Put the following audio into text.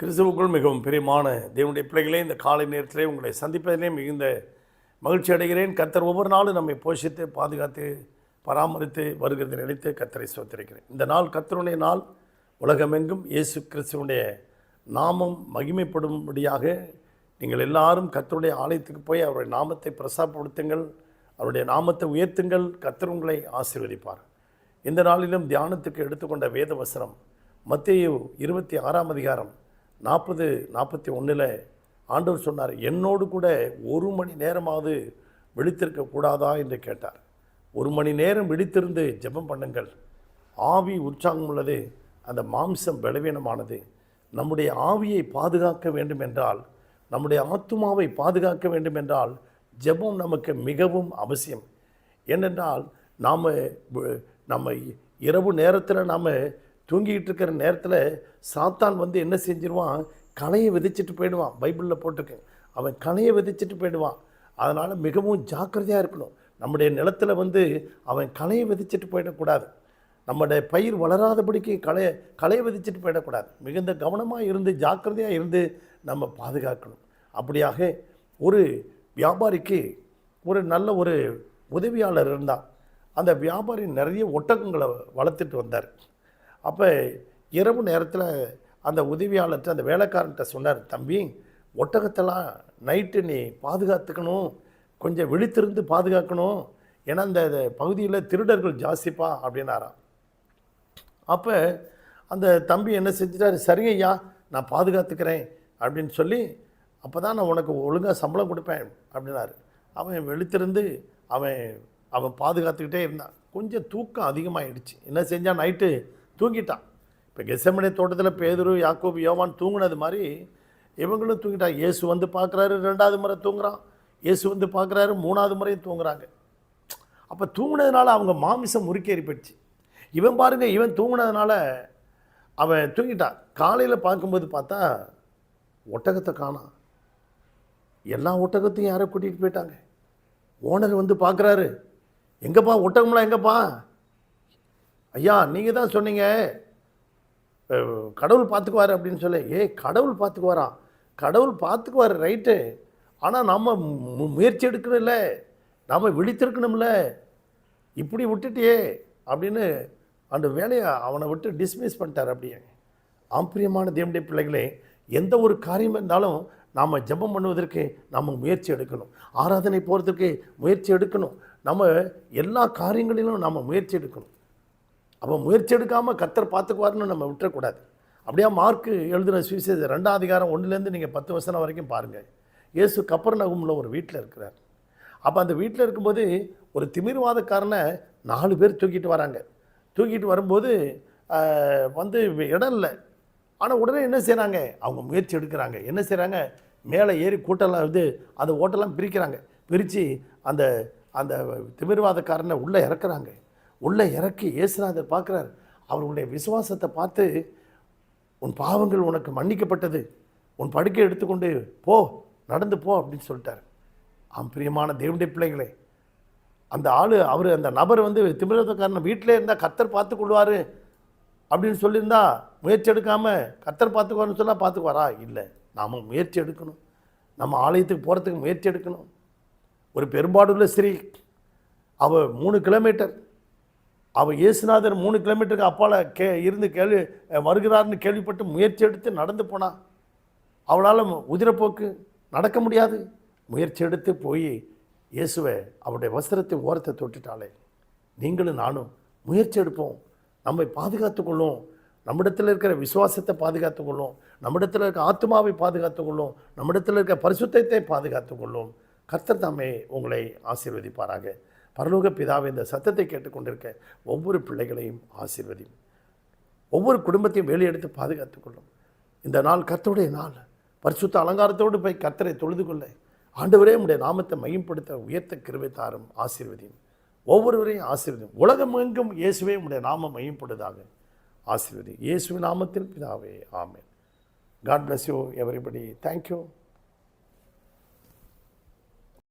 கிறிஸ்துவுக்குள் மிகவும் பிரியமான தேவனுடைய பிள்ளைகளே இந்த காலை நேரத்திலே உங்களை சந்திப்பதிலே மிகுந்த மகிழ்ச்சி அடைகிறேன். கத்தர் ஒவ்வொரு நாளும் நம்மை போஷித்து பாதுகாத்து பராமரித்து வருகிறதை நினைத்து கத்தரை சோத்திருக்கிறேன் இந்த நாள் கத்தருடைய நாள். உலகமெங்கும் இயேசு கிறிஸ்துவனுடைய நாமம் மகிமைப்படும்படியாக நீங்கள் எல்லாரும் கத்தருடைய ஆலயத்துக்கு போய் அவருடைய நாமத்தை பிரசாப்படுத்துங்கள் அவருடைய நாமத்தை உயர்த்துங்கள். கத்தர் உங்களை ஆசீர்வதிப்பார். இந்த நாளிலும் தியானத்துக்கு எடுத்துக்கொண்ட வேத வசனம் மத்தேயு இருபத்தி ஆறாம் அதிகாரம் நாற்பது நாற்பத்தி ஒன்றில் ஆண்டவர் சொன்னார் என்னோடு கூட ஒரு மணி நேரமாவது விழித்திருக்க கூடாதா? என்று கேட்டார். ஒரு மணி நேரம் விழித்திருந்து ஜெபம் பண்ணுங்கள். ஆவி உற்சாகம் உள்ளது அந்த மாம்சம் பலவீனமானது. நம்முடைய ஆவியை பாதுகாக்க வேண்டும் என்றால் நம்முடைய ஆத்துமாவை பாதுகாக்க வேண்டும் என்றால் ஜெபம் நமக்கு மிகவும் அவசியம். ஏனென்றால் நாம் நம்ம இரவு நேரத்தில் நாம் தூங்கிக்கிட்டு இருக்கிற நேரத்தில் சாத்தான் வந்து என்ன செஞ்சிருவான்? களையை விதைச்சிட்டு போயிடுவான் பைபிளில் போட்டிருக்கு. அவன் களையை விதைச்சிட்டு போயிடுவான். அதனால் மிகவும் ஜாக்கிரதையாக இருக்கணும். நம்முடைய நிலத்தில் வந்து அவன் களையை விதைச்சிட்டு போயிடக்கூடாது. நம்முடைய பயிர் வளராதபடிக்கு களை களையை விதைச்சிட்டு போயிடக்கூடாது. மிகுந்த கவனமாக இருந்து ஜாக்கிரதையாக இருந்து நம்ம பாதுகாக்கணும். அப்படியாக ஒரு வியாபாரிக்கு ஒரு நல்ல ஒரு உதவியாளர் இருந்தான் அந்த வியாபாரி நிறைய ஒட்டகங்களை வளர்த்துட்டு வந்தார். அப்போ இரவு நேரத்தில் அந்த உதவியாளர்கிட்ட அந்த வேலைக்காரன்ட்ட சொன்னார் தம்பி ஒட்டகத்தெல்லாம் நைட்டு நீ பாதுகாத்துக்கணும். கொஞ்சம் விழித்திருந்து பாதுகாக்கணும். ஏன்னா இந்த பகுதியில் திருடர்கள் ஜாஸ்திப்பா அப்படின்னாராம். அப்போ அந்த தம்பி என்ன செஞ்சிட்டாரு சரி ஐயா நான் பாதுகாத்துக்கிறேன் அப்படின்னு சொல்லி அப்போ தான் நான் உனக்கு ஒழுங்காக சம்பளம் கொடுப்பேன் அப்படின்னாரு. அவன் வெளித்திருந்து அவன் அவன் பாதுகாத்துக்கிட்டே இருந்தான். கொஞ்சம் தூக்கம் அதிகமாகிடுச்சு என்ன செஞ்சால் நைட்டு தூங்கிட்டான். இப்போ கெசமனை தோட்டத்தில் பேதுரு யாக்கோபு யோவான் தூங்கினது மாதிரி இவங்களும் தூங்கிட்டான் இயேசு வந்து பார்க்குறாரு ரெண்டாவது முறை தூங்குறான். இயேசு வந்து பார்க்குறாரு மூணாவது முறையும் தூங்குறாங்க. அப்போ தூங்கினதுனால அவங்க மாமிசம் முறுக்கேறி போயிடுச்சு இவன் பாருங்கள் இவன் தூங்கினதுனால அவன் தூங்கிட்டான். காலையில் பார்க்கும்போது பார்த்தா ஒட்டகத்தை காணான் எல்லா ஒட்டகத்தையும் யாரோ கூட்டிகிட்டு போயிட்டாங்க. ஓனர் வந்து பார்க்குறாரு எங்கப்பா ஒட்டகம்லாம் எங்கப்பா? ஐயா நீங்கள் தான் சொன்னீங்க. கடவுள் பார்த்துக்குவார் அப்படின்னு சொல்லி. ஏ கடவுள் பார்த்துக்குவாரா கடவுள் பார்த்துக்குவார் ரைட்டு. ஆனால் நம்ம மு- முயற்சி எடுக்கணும்ல. நாம் விழித்திருக்கணும்ல. இப்படி விட்டுட்டியே அப்படின்னு அந்த வேலையை அவனை விட்டு டிஸ்மிஸ் பண்ணிட்டார் அப்படியே. ஆம்பிரியமான தேவனுடைய பிள்ளைகளே எந்த ஒரு காரியம் இருந்தாலும் நாம் ஜெபம் பண்ணுவதற்கு நாம் முயற்சி எடுக்கணும். ஆராதனை போகிறதுக்கு முயற்சி எடுக்கணும். நம்ம எல்லா காரியங்களிலும் நாம் முயற்சி எடுக்கணும். அப்போ முயற்சி எடுக்காமல் கத்தர் பார்த்துக்குவாருன்னு நம்ம விட்டுறக்கூடாது. அப்படியே மார்க்கு எழுதின சுவிசேஷம் ரெண்டாம் அதிகாரம் ஒன்றுலேருந்து நீங்கள் பத்து வசனம் வரைக்கும் பாருங்கள் இயேசு கப்பர் நகுமில் ஒரு வீட்டில் இருக்கிறார். அப்போ அந்த வீட்டில் இருக்கும்போது ஒரு திமிர்வாதக்காரனை நாலு பேர் தூக்கிட்டு வராங்க. தூக்கிட்டு வரும்போது வந்து இடம் இல்லை. ஆனால் உடனே என்ன செய்கிறாங்க அவங்க முயற்சி எடுக்கிறாங்க. என்ன செய்கிறாங்க மேலே ஏறி கூட்டெல்லாம் வந்து அந்த ஓட்டெல்லாம் பிரிக்கிறாங்க. பிரித்து அந்த அந்த திமிர்வாதக்காரனை உள்ளே இறக்குறாங்க. உள்ளே இறக்கி இயேசுநாதர் பார்க்குறார். அவர்களுடைய விசுவாசத்தை பார்த்து உன் பாவங்கள் உனக்கு மன்னிக்கப்பட்டது. உன் படுக்கை எடுத்துக்கொண்டு போ நடந்து போ அப்படின்னு சொல்லிட்டார். ஆம் பிரியமான தேவனுடைய பிள்ளைகளே அந்த ஆள் அவர் அந்த நபர் வந்து திமிரத்தக்காரன் வீட்டிலே இருந்தால் கத்தர் பார்த்து கொள்வார் அப்படின்னு சொல்லியிருந்தா முயற்சி எடுக்காமல் கத்தர் பார்த்துக்குவார்னு சொன்னால் பார்த்துக்குவாரா? இல்லை நாம் முயற்சி எடுக்கணும். நம்ம ஆலயத்துக்கு போகிறதுக்கு முயற்சி எடுக்கணும். ஒரு பெரும்பாடுள்ள ஸ்ரீ அவள் மூணு கிலோமீட்டர். அவள் இயேசுநாதர் மூணு கிலோமீட்டருக்கு அப்பால் கே இருந்து கேள்வி வருகிறார்னு கேள்விப்பட்டு முயற்சி எடுத்து நடந்து போனால் அவளால் உதிரப்போக்கு நடக்க முடியாது. முயற்சி எடுத்து போய் இயேசுவை அவருடைய வஸ்திரத்தை ஓரத்தை தொட்டுட்டாலே நீங்களும் நானும் முயற்சி எடுப்போம். நம்மை பாதுகாத்துக்கொள்ளும் நம்மிடத்தில் இருக்கிற விசுவாசத்தை பாதுகாத்துக்கொள்ளும் நம்மிடத்தில் இருக்க ஆத்மாவை பாதுகாத்துக்கொள்ளும் நம்மிடத்தில் இருக்கிற பரிசுத்தத்தை பாதுகாத்துக்கொள்ளும் கர்த்தர் தாமே உங்களை ஆசீர்வதிப்பாராக. பரலோக பிதாவை இந்த சத்தத்தை கேட்டுக்கொண்டிருக்க ஒவ்வொரு பிள்ளைகளையும் ஆசீர்வதியும். ஒவ்வொரு குடும்பத்தையும் வெளியெடுத்து பாதுகாத்துக்கொள்ளும் இந்த நாள் கர்த்தருடைய நாள். பரிசுத்த அலங்காரத்தோடு போய் கர்த்தரை தொழுது கொள்ள. ஆண்டவரே உடைய நாமத்தை மையப்படுத்த உயர்த்த கிருவை தாரும் ஆசீர்வதியும். ஒவ்வொருவரையும் ஆசீர்வதியும். உலகம் எங்கும் இயேசுவே உடைய நாமம் மையப்படுதாக ஆசீர்வதி. இயேசுவின் நாமத்தில் பிதாவே ஆமேன். God bless you everybody thank you